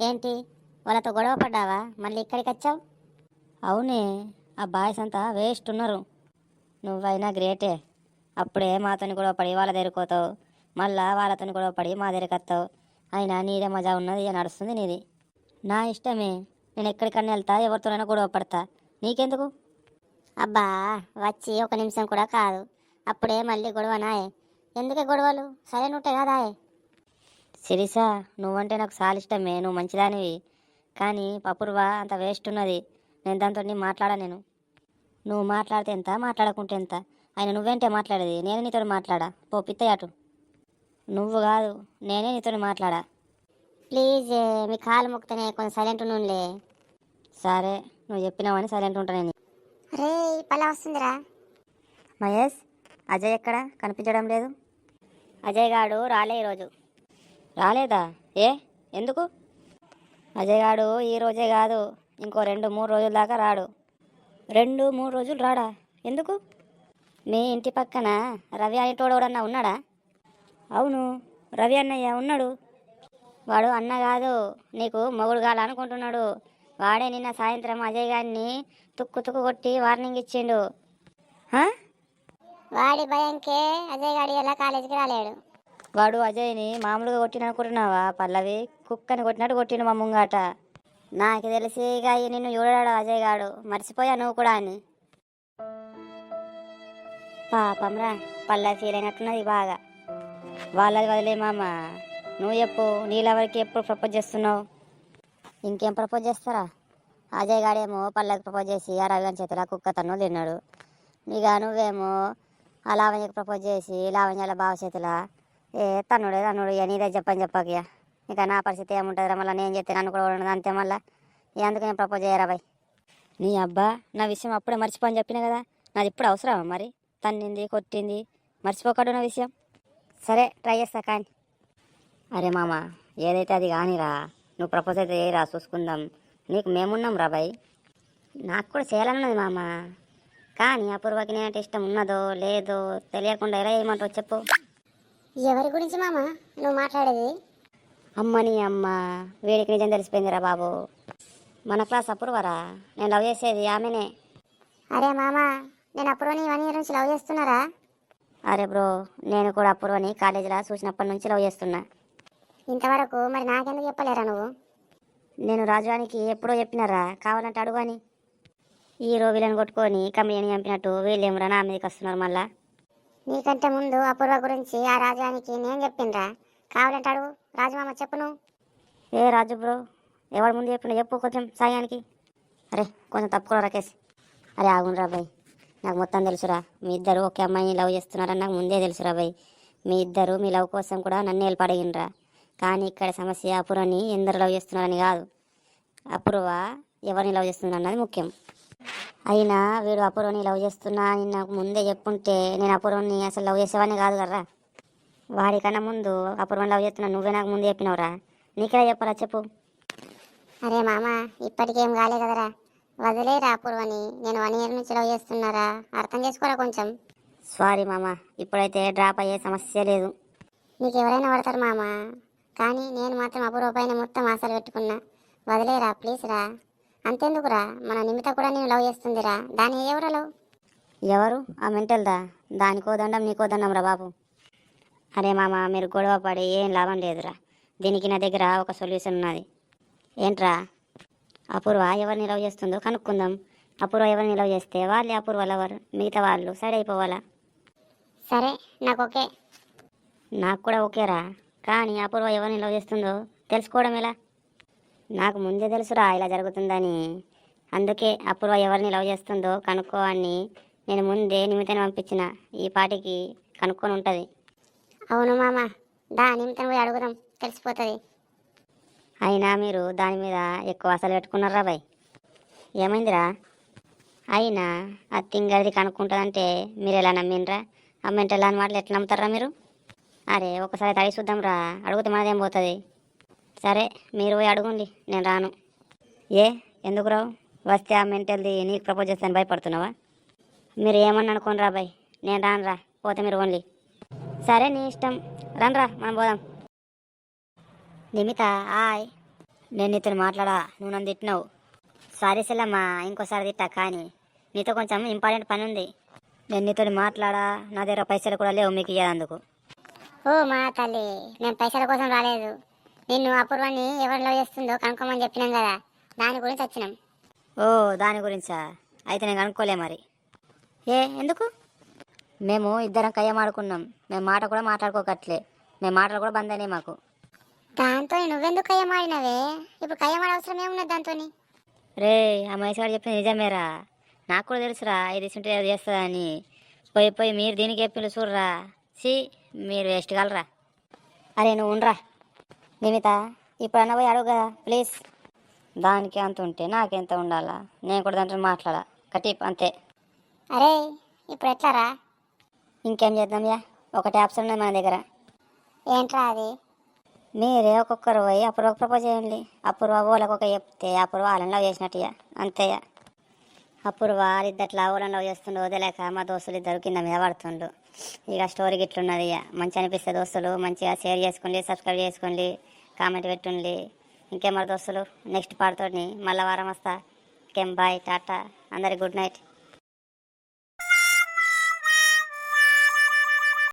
ఏంటి? వాళ్ళతో గొడవ పడ్డావా? మళ్ళీ ఇక్కడికి వచ్చావు? అవునే. ఆ బాయ్స్ అంతా వేస్ట్ ఉన్నారు. నువ్వైనా గ్రేటే. అప్పుడే మాతోని గొడవ పడి వాళ్ళ దగ్గరికి పోతావు. మళ్ళా వాళ్ళతోని గొడవ పడి మా దగ్గరికి వస్తావు. అయినా నీదే మజా ఉన్నది నడుస్తుంది నీది. నా ఇష్టమే. నేను ఎక్కడికన్నా వెళ్తా ఎవరితోనైనా గొడవ పడతా. నీకెందుకు? అబ్బా వచ్చి ఒక నిమిషం కూడా కాదు. అప్పుడే మళ్ళీ గొడవ నాయే. ఎందుకే గొడవలు? సరైన ఉంటాయి కదాయే సిరిసా నువ్వంటే నాకు చాలా ఇష్టమే నువ్వు మంచిదానివి. కానీ పప్పురువా అంత వేస్ట్ ఉన్నది. నేను దాంతో మాట్లాడా నేను నువ్వు మాట్లాడితే ఎంత? మాట్లాడకుంటే ఎంత? ఆయన నువ్వేంటే మాట్లాడేది? నేను నీతో మాట్లాడా? పో పిత్తయ్యటు. నువ్వు కాదు నేనే నీతో మాట్లాడా? ప్లీజ్ మీ కాలు మొక్కుతనే కొంచెం సైలెంట్ నుండిలే సరే నువ్వు చెప్పినావని సైలెంట్ ఉంటా నేను. రే పలా వస్తుందిరా. మహేష్ అజయ్ ఎక్కడ? కనిపించడం లేదు. అజయ్ గాడు రాలే ఈరోజు. రాలేదా? ఏ? ఎందుకు? అజయ్ గాడు ఈ రోజే కాదు. ఇంకో రెండు మూడు రోజుల దాకా రాడు. రెండు మూడు రోజులు రాడా? ఎందుకు? మీ ఇంటి పక్కన రవి అనేటోడోడన్నా ఉన్నాడా? అవును రవి అన్నయ్య ఉన్నాడు. వాడు అన్న కాదు నీకు మొగుడు కాలనుకుంటున్నాడు వాడే నిన్న సాయంత్రం అజయ్ గారిని తుక్కు తుక్కు కొట్టి వార్నింగ్ ఇచ్చిండు. వాడి భయంకే అజయ్ గాడి ఎలా కాలేజీకి రాలేడు. వాడు అజయ్ని మామూలుగా కొట్టిన అనుకుంటున్నావా? పల్లవి కుక్కని కొట్టినట్టు కొట్టిండు మా ముంగాట. నాకు తెలిసి ఇక నిన్ను చూడాడు అజయ్ గాడు. మర్చిపోయా నువ్వు కూడా అని. పాపంరా పల్లవి ఫీల్ అయినట్టున్నది బాగా. వాళ్ళది వదిలే మామ. నువ్వు చెప్పు నీళ్ళెవరికి ఎప్పుడు ప్రపోజ్ చేస్తున్నావు? ఇంకేం ప్రపోజ్ చేస్తారా? అజయ్ గాడేమో పల్లకి ప్రపోజ్ చేసి ఆ రవిగాని చేతిలో కుక్క తను తిన్నాడు. ఇక నువ్వేమో ఆ లావణ్యకి ప్రపోజ్ చేసి లావణ్యాల బావ చేతిలో ఏ తన్నుడే తన్నుడు ఇక నీదే చెప్పని చెప్పక ఇక ఇక నా పరిస్థితి ఏముంటుందిరా మళ్ళీ నేను చెప్తే నన్ను కూడా ఉండదు అంతే మళ్ళీ. ఇక అందుకు నేను ప్రపోజ్ చేయరా బాయ్. నీ అబ్బా నా విషయం అప్పుడే మర్చిపోని చెప్పిన కదా నాది ఇప్పుడు అవసరమా మరి? తన్నింది కొట్టింది మర్చిపోకడు నా విషయం. సరే ట్రై చేస్తా కానీ. అరే మామ ఏదైతే అది కానిరా నువ్వు ప్రపోజ్ అయితే చేయరా చూసుకుందాం. నీకు మేమున్నాం రా బాయ్. నాకు కూడా చేయాలన్నది మామ. కానీ అపూర్వకి నేనంటే ఇష్టం ఉన్నదో లేదో తెలియకుండా ఎలా చేయమంటావు చెప్పు. ఎవరి గురించి మామ? నువ్వు మాట్లాడేది? అమ్మని అమ్మ వీడికి నిజం తెలిసిపోయిందిరా బాబు. మన క్లాస్ అపూర్వరా? నేను లవ్ చేసేది ఆమెనే. అరే మామ నేను అప్పుడు నీ వన్ ఇయర్ నుంచి లవ్ చేస్తున్నారా? అరే బ్రో నేను కూడా అపూర్వని కాలేజీలో చూసినప్పటి నుంచి లవ్ చేస్తున్నా. ఇంతవరకు మరి నాకెందుకు చెప్పలేరా నువ్వు? నేను రాజువానికి ఎప్పుడో చెప్పినారా? కావాలంటే అడుగు అని. ఈ వీళ్ళని కొట్టుకొని కంపెనీని చంపినట్టు వీళ్ళేమరా నా మీదకి వస్తున్నారు మళ్ళా? నీకంటే ముందు అపూర్వ గురించి ఆ రాజానికి నేను చెప్పిండ్రా. కావాలంటాడు రాజమామ చెప్పును. ఏ రాజు బ్రో ఎవరి ముందు చెప్పిన చెప్పు కొంచెం సాయానికి. అరే కొంచెం తప్పుకోరా రాకేష్. అరే ఆగుండ్రా బాయ్. నాకు మొత్తం తెలుసురా. మీ ఇద్దరు ఒకే అమ్మాయిని లవ్ చేస్తున్నారని నాకు ముందే తెలుసురా బాయ్. మీ ఇద్దరు మీ లవ్ కోసం కూడా నన్ను ఏర్పడగినరా కానీ ఇక్కడ సమస్య అపూర్వని ఎందరు లవ్ చేస్తున్నారని కాదు. అపూర్వ ఎవరిని లవ్ చేస్తున్నారన్నది ముఖ్యం. అయినా వీడు అపూర్వని లవ్ చేస్తున్నా అని నాకు ముందే చెప్పుంటే నేను అపూర్వని అసలు లవ్ చేసేవాడిని కాదు కదరా. వాడికన్నా ముందు అపూర్వని లవ్ చేస్తున్నా నువ్వే నాకు ముందే చెప్పినవురా. నీకే చెప్పరా చెప్పు. అరే మామ ఇప్పటికేం కాలే కదరా. వదిలేరా అపూర్వని నేను వన్ ఇయర్ నుంచి లవ్ చేస్తున్నారా? అర్థం చేసుకోరా కొంచెం. సారీ మామ ఇప్పుడైతే డ్రాప్ అయ్యే సమస్య లేదు. నీకు ఎవరైనా పడతారు మామ. కానీ నేను మాత్రం అపూర్వ పైన మొత్తం ఆశలు పెట్టుకున్నా. వదిలేరా ప్లీజ్ రా. అంతెందుకురా? మన నిమిత కూడా నేను లవ్ చేస్తుందిరా. దాని ఎవరు లవ్? ఎవరు? ఆ మెంటల్దా? దానికో దండం నీకో దండం రా బాబు. అరే మామ మీరు గొడవ పడి ఏం లాభం లేదురా. దీనికి నా దగ్గర ఒక సొల్యూషన్ ఉన్నది. ఏంట్రా? అపూర్వ ఎవరిని లవ్ చేస్తుందో కనుక్కుందాం. అపూర్వ ఎవరిని లవ్ చేస్తే వాళ్ళే అపూర్వ లవర్. మిగతా వాళ్ళు సైడ్ అయిపోవాలా? సరే నాకు ఓకే. నాకు కూడా ఓకేరా. కానీ అపూర్వ ఎవరిని లవ్ చేస్తుందో తెలుసుకోవడం ఎలా? నాకు ముందే తెలుసురా ఇలా జరుగుతుందని. అందుకే అపూర్వ ఎవరిని లవ్ చేస్తుందో కనుక్కోవని నేను ముందే నిమితాన్ని పంపించిన. ఈ పాటికి కనుక్కొని ఉంటుంది. అవును మామ దా నిమిత్తం పోయి అడుగుదాం తెలిసిపోతుంది. అయినా మీరు దాని మీద ఎక్కువ అసలు పెట్టుకున్నారా బాయ్? ఏమైందిరా? అయినా ఆ తింగడిది కనుక్కుంటుందంటే మీరు ఎలా నమ్మినరా అమ్మంటే ఎలా అని మాటలు ఎట్లా నమ్ముతారా మీరు? అరే ఒకసారి తడి చూద్దాం రా అడిగితే మనదేం పోతుంది? సరే మీరు పోయి అడుగుండి నేను రాను. ఏ ఎందుకు రావు? వస్తే ఆ మెంటల్ది నీకు ప్రపోజ్ చేస్తాను భయపడుతున్నావా? మీరు ఏమన్నా అనుకోని రా బాయ్ నేను రాను రా పోతే మీరు ఓన్లీ. సరే నీ ఇష్టం. రన్రా మనం పోదాం. నిమిత హాయ్. నేను నీతో మాట్లాడా నువ్వు నన్ను తిట్టినావు. సారీ సెల్లమ్మా ఇంకోసారి తిట్టా కానీ నీతో కొంచెం ఇంపార్టెంట్ పని ఉంది. నేను నీతో మాట్లాడా నా దగ్గర పైసలు కూడా లేవు మీకు ఇయ్యేందుకు ఓ మా తల్లి నేను పైసల కోసం రాలేదు. నిన్ను అపూర్వాన్ని ఎవరు లవ్ చేస్తుందో కనుక్కోమని చెప్పినాం కదా. దాని గురించి వచ్చినాం. ఓ దాని గురించా? అయితే నేను అనుకోలే మరి. ఏ ఎందుకు? మేము ఇద్దరం కయ్యమాడుకున్నాం మేము మాట కూడా మాట్లాడుకోకట్లే. మేము మాటలు కూడా బంద్ అయినాయి మాకు. దాంతో నువ్వెందుకు కయ్యమాడినవే ఇప్పుడు కయ్యమాడ అవసరం ఏమున్నది దాంతో రే ఆ మహేష్ గారు చెప్పింది నిజమేరా. నాకు కూడా తెలుసురా ఇది ఉంటే అది చేస్తుందని. పోయి పోయి మీరు దీనికి చెప్పిండు చూడరా. సి మీరు వేస్ట్ కలరా. అరే నువ్వు ఉండరా. నిమిత ఇప్పుడు పోయి అడుగు కదా ప్లీజ్ దానికి అంత ఉంటే నాకెంత ఉండాలా? నేను కూడా దాంట్లో మాట్లాడా? కటీప్ అంతే. అరే ఇప్పుడు ఎట్లారా? ఇంకేం చేద్దాంయా ఒకటి ఆప్షన్ ఉన్నది మన దగ్గర. ఏంట్రా అది? మీరే ఒక్కొక్కరు పోయి అప్పుడు ఒక ప్రపోజ్ చేయండి. అప్పుడు వాళ్ళకి ఒక చెప్తే అప్పుడు వాళ్ళని లవ్ చేసినట్టుగా అంతేయా అప్పుడు వాళ్ళిద్దట్లా వాళ్ళని లవ్ చేస్తుండు వదిలేక మా దోస్తులు ఇద్దరు కింద మీద పడుతుండు ఇక స్టోరీ గిట్లున్నది ఇక మంచి అనిపిస్తే దోస్తులు మంచిగా షేర్ చేసుకోండి సబ్స్క్రైబ్ చేసుకోండి. కామెంట్ పెట్టండి ఇంకేం దోస్తులు నెక్స్ట్ పాడుతోని మళ్ళీ వారం వస్తా. ఇంకేం బాయ్ టాటా. అందరికి గుడ్ నైట్